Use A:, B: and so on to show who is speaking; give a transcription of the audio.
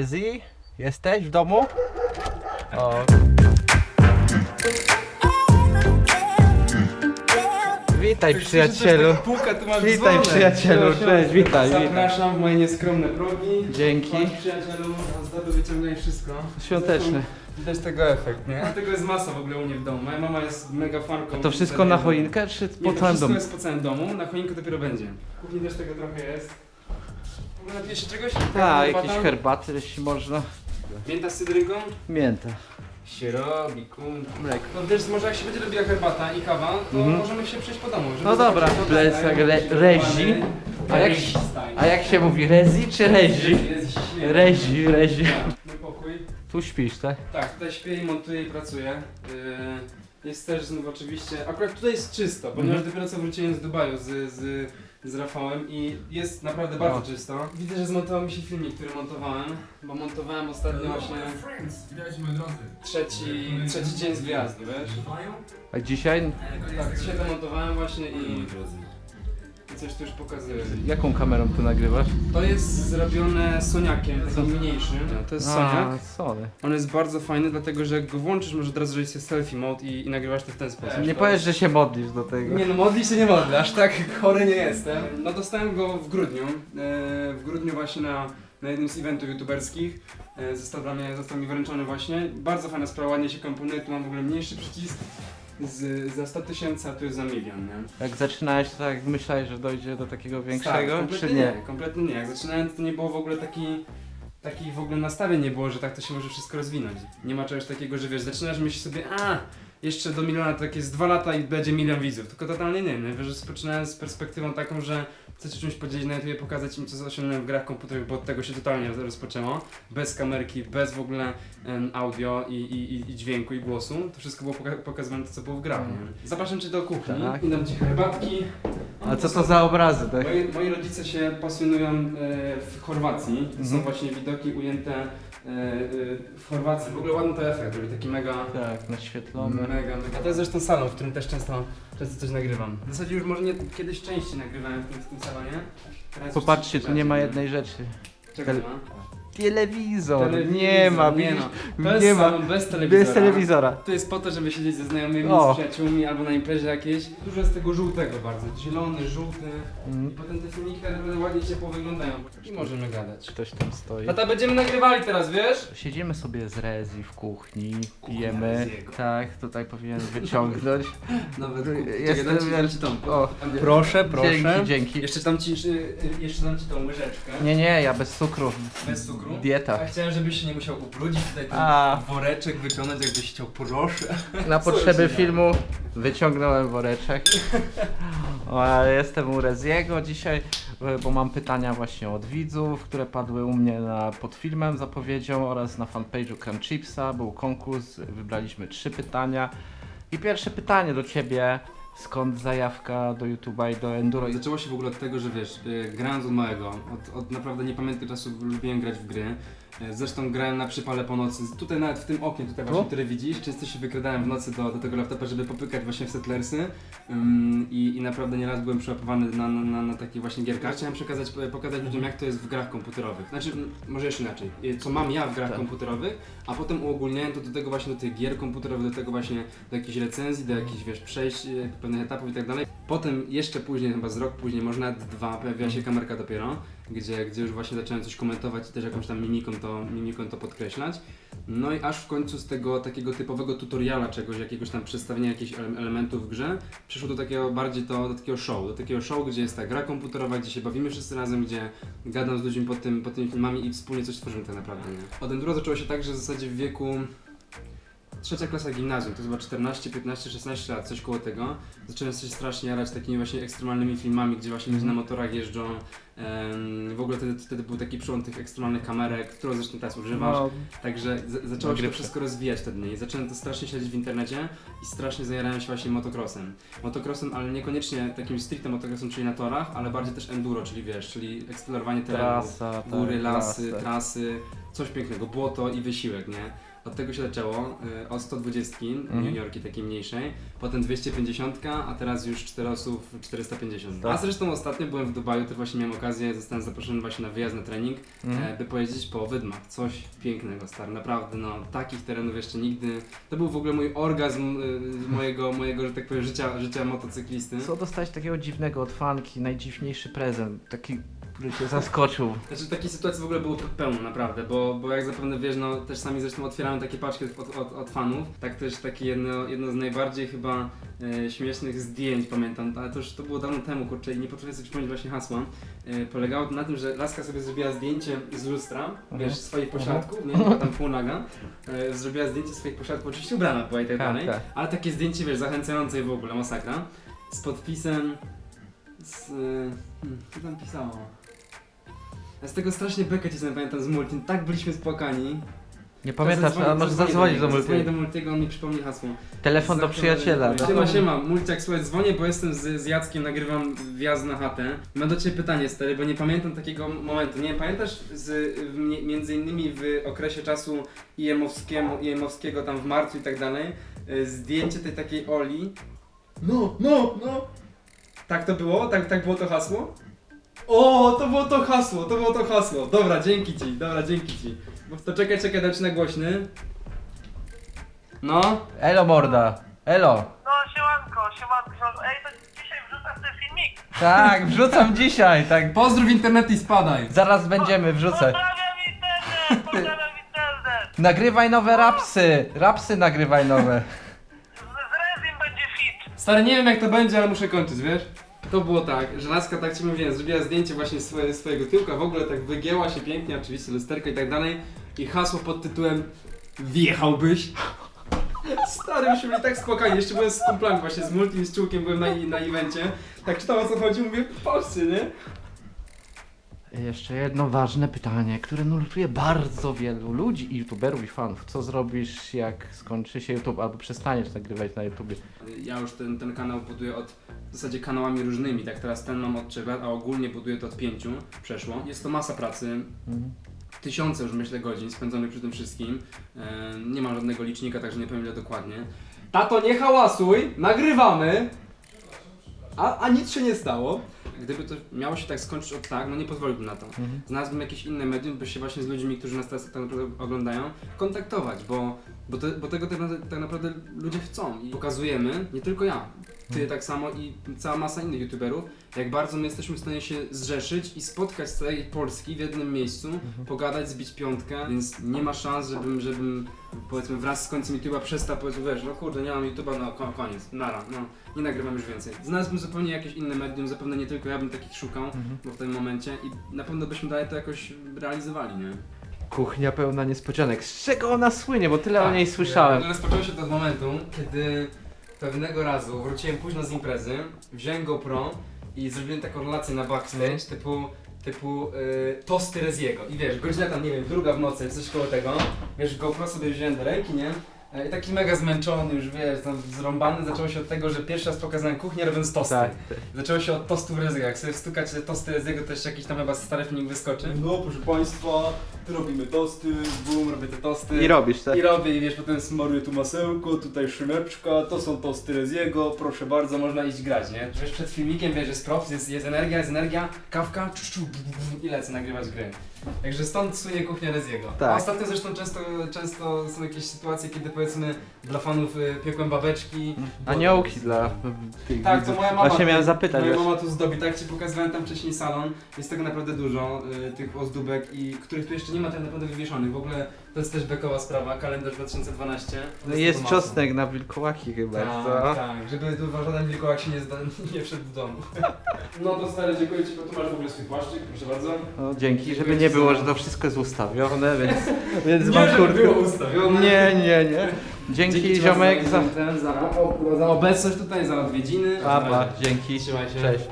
A: Rezi, jesteś w domu? O. Witaj przyjacielu.
B: Puka, tu masz
A: Witaj
B: dzwonek.
A: przyjacielu, cześć, witaj, witaj.
B: Zapraszam w moje nieskromne progi.
A: Dzięki.
B: Masz przyjacielu, zdoby wyciągnąć wszystko.
A: Świąteczny.
B: Widać tego efekt, nie? Tego jest masa w ogóle u mnie w domu. Moja mama jest mega fanką.
A: To wszystko na choinkę czy
B: Nie,
A: po
B: to
A: całym
B: wszystko
A: domu?
B: jest po całym domu, na choinku dopiero będzie. Kuchni też tego trochę jest. Napijesz się czegoś?
A: Tak, jakieś herbaty, jeśli można.
B: Mięta z cydrynką?
A: Mięta.
B: Się robi, kun.
A: Mleko.
B: No wiesz, może jak się będzie robiła herbata i kawa, to
A: Mhm.
B: możemy się przejść po domu. żeby
A: No dobra,
B: zobaczyć, co
A: plecak, re-
B: jak
A: rezi. A jak,
B: Rezi style.
A: a jak się mówi, rezi czy rezi?
B: Jest śmiech.
A: Rezi, rezi.
B: Tak, Mój pokój.
A: Tu śpisz, tak?
B: Tak, tutaj śpię i montuję i pracuję. Yy, Jest też znów oczywiście. Akurat tutaj jest czysto, ponieważ
A: Mhm.
B: dopiero co wróciłem z Dubaju z, z, z Rafałem i jest naprawdę bardzo
A: O.
B: czysto. Widzę, że zmontował mi się filmik, który montowałem, bo montowałem ostatnio właśnie
C: moi drodzy.
B: trzeci, trzeci dzień z wyjazdu, wiesz?
A: A dzisiaj
B: Tak, dzisiaj to montowałem właśnie i, i coś tu już pokazuję.
A: jaką kamerą tu nagrywasz?
B: To jest zrobione soniakiem, takim mniejszym. To jest soniak.
A: Sony.
B: On jest bardzo fajny, dlatego że jak go włączysz, może od razu zrobić sobie selfie mode i, i nagrywasz to w ten sposób.
A: Nie powiesz, że się modlisz do tego.
B: Nie no, modli się nie modlę, aż tak chory nie jestem. No dostałem go w grudniu, e, w grudniu właśnie na, na jednym z eventów youtuberskich. E, został, dla mnie, został mi wręczony właśnie. Bardzo fajna sprawa, ładnie się komponuje, tu mam w ogóle mniejszy przycisk. Z, za 100 tysięcy, a tu jest za milion, nie?
A: Jak zaczynałeś, to tak myślałeś, że dojdzie do takiego
B: tak,
A: większego,
B: kompletnie
A: czy nie?
B: Kompletnie nie. Jak zaczynałem, to nie było w ogóle taki... Takich w ogóle nastawień nie było, że tak to się może wszystko rozwinąć. Nie ma czegoś takiego, że wiesz, zaczynasz myśleć sobie, a jeszcze do miliona to tak jest dwa lata i będzie milion widzów. Tylko totalnie nie, że zaczynałem z perspektywą taką, że chcę się czymś podzielić na YouTube, pokazać im, co osiągnąłem w grach komputerowych, bo od tego się totalnie roz- rozpoczęło. Bez kamerki, bez w ogóle em, audio i, i, i, dźwięku i głosu. To wszystko było poka- pokazywane to, co było w grach, nie? Zapraszam Cię do kuchni
A: Tak.
B: i dam Ci herbatki.
A: A co to za obrazy, tak?
B: Moi, moi rodzice się pasjonują e, w Chorwacji. To Są
A: Mhm.
B: właśnie widoki ujęte w Chorwacji. W ogóle ładny to efekt, robi taki mega,
A: Tak, naświetlone.
B: mega, mega. A to jest zresztą salon, w którym też często, często coś nagrywam. W zasadzie już może nie, kiedyś częściej nagrywałem w tym, w tym salonie. Teraz
A: Popatrzcie, tu nie ma jednej rzeczy.
B: Czego nie ma?
A: Telewizor.
B: Telewizor,
A: Nie ma,
B: nie
A: widzisz?
B: no. To jest
A: nie ma.
B: salon bez telewizora.
A: Bez telewizora.
B: To jest po to, żeby siedzieć ze znajomymi,
A: O.
B: z przyjaciółmi albo na imprezie jakiejś. Dużo jest tego żółtego bardzo. Zielony, żółty. I
A: Mm.
B: potem te filmiki tak naprawdę ładnie ciepło wyglądają. I możemy gadać.
A: Ktoś tam stoi.
B: Tata, będziemy nagrywali teraz, wiesz?
A: Siedzimy sobie z Rezi w kuchni,
B: Kuchnia
A: pijemy.
B: Reziego.
A: Tak, tutaj powinien wyciągnąć.
B: Nawet
A: Jestem- O,
B: Proszę,
A: Dzięki, dzięki.
B: Jeszcze dam ci, y, jeszcze dam ci tą łyżeczkę.
A: Nie, nie, ja bez cukru.
B: Bez cukru.
A: Dieta.
B: A chciałem, żebyś się nie musiał ubrudzić tutaj ten
A: A.
B: woreczek wyciągnąć, jakbyś chciał, proszę.
A: Na potrzeby filmu wyciągnąłem woreczek. O, ale jestem u Reziego dzisiaj, e, bo mam pytania właśnie od widzów, które padły u mnie na, pod filmem, zapowiedzią oraz na fanpage'u Cam Chipsa. Był konkurs, wybraliśmy trzy pytania. I pierwsze pytanie do Ciebie, skąd zajawka do YouTube'a i do Enduro?
B: Zaczęło się w ogóle od tego, że wiesz, y, grając od małego, od, od naprawdę niepamiętnych czasów lubiłem grać w gry. Y, Zresztą grałem na przypale po nocy. Tutaj nawet w tym oknie, tutaj właśnie, które widzisz, często się wykradałem w nocy do, do tego laptopa, żeby popykać właśnie w Settlersy Ym, i, i naprawdę nieraz byłem przyłapowany na, na, na, na takich właśnie gierkach. Chciałem przekazać, pokazać ludziom jak to jest w grach komputerowych. Znaczy, m, może jeszcze inaczej, y, co mam ja w grach
A: Tak.
B: komputerowych, a potem uogólniałem to do tego właśnie do tych gier komputerowych, do tego właśnie do jakichś recenzji, do jakichś wiesz, przejść y, pewnych etapów i tak dalej. Potem jeszcze później, chyba z rok później, może nawet dwa, pojawiła się kamerka dopiero, gdzie, gdzie już właśnie zacząłem coś komentować i też jakąś tam mimiką to, mimiką to podkreślać. No i aż w końcu z tego takiego typowego tutoriala czegoś, jakiegoś tam przedstawienia jakichś ele- elementów w grze, przeszło do takiego bardziej to, do takiego show, do takiego show, gdzie jest ta gra komputerowa, gdzie się bawimy wszyscy razem, gdzie gadam z ludźmi pod, tym, pod tymi filmami i wspólnie coś tworzymy tak naprawdę, nie? Od Enduro zaczęło się tak, że w zasadzie w wieku trzecia klasa gimnazjum, to chyba 14, 15, 16 lat, coś koło tego. Zacząłem się strasznie jarać takimi właśnie ekstremalnymi filmami, gdzie właśnie ludzie na motorach jeżdżą. Em, w ogóle wtedy, wtedy był taki przełom tych ekstremalnych kamerek, którą zresztą teraz używasz.
A: No,
B: Także z- zaczęło się to wszystko rozwijać wtedy i zacząłem to strasznie śledzić w internecie i strasznie zajarałem się właśnie motocrossem. Motocrossem, ale niekoniecznie takim stricte motocrossem, czyli na torach, ale bardziej też enduro, czyli wiesz, czyli eksplorowanie terenu,
A: trasa, tak,
B: góry, lasy,
A: trasy.
B: trasy, coś pięknego, błoto i wysiłek, nie? Od tego się zaczęło, y, od 120
A: Mhm.
B: juniorki takiej mniejszej, potem 250, a teraz już 4 osób 450.
A: Tak.
B: A zresztą ostatnio byłem w Dubaju, to właśnie miałem okazję, zostałem zaproszony właśnie na wyjazd na trening,
A: Mhm.
B: e, by pojeździć po wydmach. Coś pięknego, stary, naprawdę, no takich terenów jeszcze nigdy. To był w ogóle mój orgazm y, mojego, mojego, że tak powiem, życia, życia motocyklisty.
A: Co dostałeś takiego dziwnego od fanki, najdziwniejszy prezent, taki, który cię zaskoczył?
B: Znaczy takiej sytuacji w ogóle było pełno naprawdę, bo, bo jak zapewne wiesz, no też sami zresztą otwierałem takie paczki od, od, od fanów, tak też takie jedno, jedno z najbardziej chyba e, śmiesznych zdjęć pamiętam, ale to już to było dawno temu, kurczę i nie potrafię sobie przypomnieć właśnie hasła. E, polegało to na tym, że laska sobie zrobiła zdjęcie z lustra, wiesz, swoich pośladków, nie, była tam półnaga, e, zrobiła zdjęcie swoich pośladków, oczywiście ubrana była i tak
A: Tak,
B: dalej,
A: tak.
B: ale takie zdjęcie, wiesz, zachęcające w ogóle, masakra, z podpisem, z... e, Hmm, co tam pisało? Ja z tego strasznie bekę ci pamiętam z Multin, tak byliśmy spłakani.
A: Nie pamiętasz,
B: Zadzwonię-
A: a może zadzwonić do
B: Zadzwonię do
A: Multi.
B: Multiego, on mi przypomni hasło.
A: Telefon do przyjaciela. no.
B: Siema, siema, Mulciak, słuchaj, dzwonię, bo jestem z, z Jackiem, nagrywam wjazd na chatę. Mam do Ciebie pytanie, stary, bo nie pamiętam takiego momentu. Nie pamiętasz z, w, mi- między innymi w okresie czasu IEM-owskiemu, IEM-owskiego tam w marcu i tak dalej, y, zdjęcie tej takiej Oli. No, no, no! Tak to było? Tak, tak było to hasło? O, to było to hasło, to było to hasło. Dobra, dzięki Ci, dobra, dzięki Ci. To czekaj, czekaj, Ci na głośny. No.
A: Elo morda, elo.
C: No siemanko, siemanko, siemanko. Ej, to dzisiaj wrzucasz ten filmik.
A: Tak, wrzucam dzisiaj, tak.
B: Pozdrów internet i spadaj.
A: Zaraz będziemy, wrzucę.
C: Pozdrawiam internet, pozdrawiam internet.
A: Nagrywaj nowe rapsy, rapsy nagrywaj nowe.
C: Z, z Rezim będzie fit.
B: Stary, nie wiem jak to będzie, ale muszę kończyć, wiesz? To było tak, że laska, tak ci mówiłem, zrobiła zdjęcie właśnie swoje, swojego tyłka, w ogóle tak wygięła się pięknie, oczywiście lusterko i tak dalej i hasło pod tytułem Wjechałbyś? Stary, myśmy byli tak spokojni, jeszcze byłem z kumplami właśnie, z Multim z Czułkiem byłem na, na evencie, tak czytam o co chodzi, mówię, patrzcie, nie?
A: Jeszcze jedno ważne pytanie, które nurtuje bardzo wielu ludzi, i youtuberów, i fanów. Co zrobisz, jak skończy się YouTube, albo przestaniesz nagrywać na YouTubie?
B: Ja już ten, ten kanał buduję od w zasadzie kanałami różnymi, tak teraz ten mam od 3 lat, a ogólnie buduję to od 5 przeszło. Jest to masa pracy,
A: Mhm.
B: tysiące już myślę godzin spędzonych przy tym wszystkim. E, nie mam żadnego licznika, także nie powiem ile dokładnie. Tato, nie hałasuj, nagrywamy! A, a nic się nie stało. Gdyby to miało się tak skończyć od tak, no nie pozwoliłbym na to.
A: Mhm.
B: Znalazłbym jakieś inne medium, by się właśnie z ludźmi, którzy nas teraz tak naprawdę oglądają, kontaktować, bo, bo, te, bo tego tak naprawdę, tak naprawdę ludzie chcą i pokazujemy, nie tylko ja, ty tak samo i cała masa innych youtuberów, jak bardzo my jesteśmy w stanie się zrzeszyć i spotkać z całej Polski w jednym miejscu, pogadać, zbić piątkę, więc nie ma szans, żebym, żebym powiedzmy wraz z końcem YouTube'a przestał powiedzieć, wiesz, no kurde, nie mam YouTube'a, no ko- koniec, nara, no, nie nagrywam już więcej. Znalazłbym zupełnie jakieś inne medium, zapewne nie tylko ja bym takich szukał,
A: Mhm.
B: bo w tym momencie i na pewno byśmy dalej to jakoś realizowali, nie?
A: Kuchnia pełna niespodzianek. Z czego ona słynie? Bo tyle o
B: Tak,
A: niej słyszałem.
B: e, Rozpoczęło się to od momentu, kiedy pewnego razu wróciłem późno z imprezy, wziąłem GoPro i zrobiłem taką relację na backstage typu typu y, tosty Reziego. I wiesz, godzina tam, nie wiem, druga w nocy, coś koło tego, wiesz, GoPro sobie wziąłem do ręki, nie? E, I taki mega zmęczony już, wiesz, tam zrąbany, zaczęło się od tego, że pierwszy raz pokazałem kuchnię robiąc tosty.
A: Tak.
B: Zaczęło się od tostów Reziego, jak sobie wstukać te tosty Reziego, to jeszcze jakiś tam chyba stary filmik wyskoczy. No, proszę Państwa, tu robimy tosty, bum, robię te tosty.
A: I robisz, tak?
B: I robię i wiesz, potem smaruję tu masełko, tutaj szyneczka, to są tosty Reziego, proszę bardzo, można iść grać, nie? Wiesz, przed filmikiem, wiesz, jest props, jest, jest energia, jest energia, kawka, czu, i lecę nagrywać gry. Także stąd słynie kuchnia Reziego.
A: Tak.
B: A ostatnio zresztą często, często są jakieś sytuacje, kiedy powiedzmy dla fanów y, piekłem babeczki.
A: Aniołki dla tych
B: Tak, to
A: widzów.
B: moja mama.
A: Właśnie miałem zapytać.
B: Moja
A: właśnie.
B: mama tu zdobi, tak ci pokazywałem tam wcześniej salon. Jest tego naprawdę dużo, y, tych ozdóbek i których tu jeszcze nie ma tak naprawdę wywieszonych. W ogóle to jest też bekowa sprawa, kalendarz 2012.
A: No jest czosnek na wilkołaki chyba,
B: Tak,
A: co?
B: tak, żeby tu żaden wilkołak się nie, zda, nie wszedł do domu. No to stary, dziękuję Ci, bo tu masz w ogóle swój płaszczyk, proszę bardzo.
A: No, dzięki, żeby
B: Dziękuję
A: nie
B: ci
A: było,
B: za-
A: że to wszystko jest ustawione, więc, więc
B: Nie,
A: mam
B: żeby było ustawione.
A: Nie, nie, nie. Dzięki,
B: ci
A: ziomek za...
B: ten, za, za obecność tutaj, za odwiedziny.
A: Papa, dzięki.
B: Trzymaj się.
A: Cześć.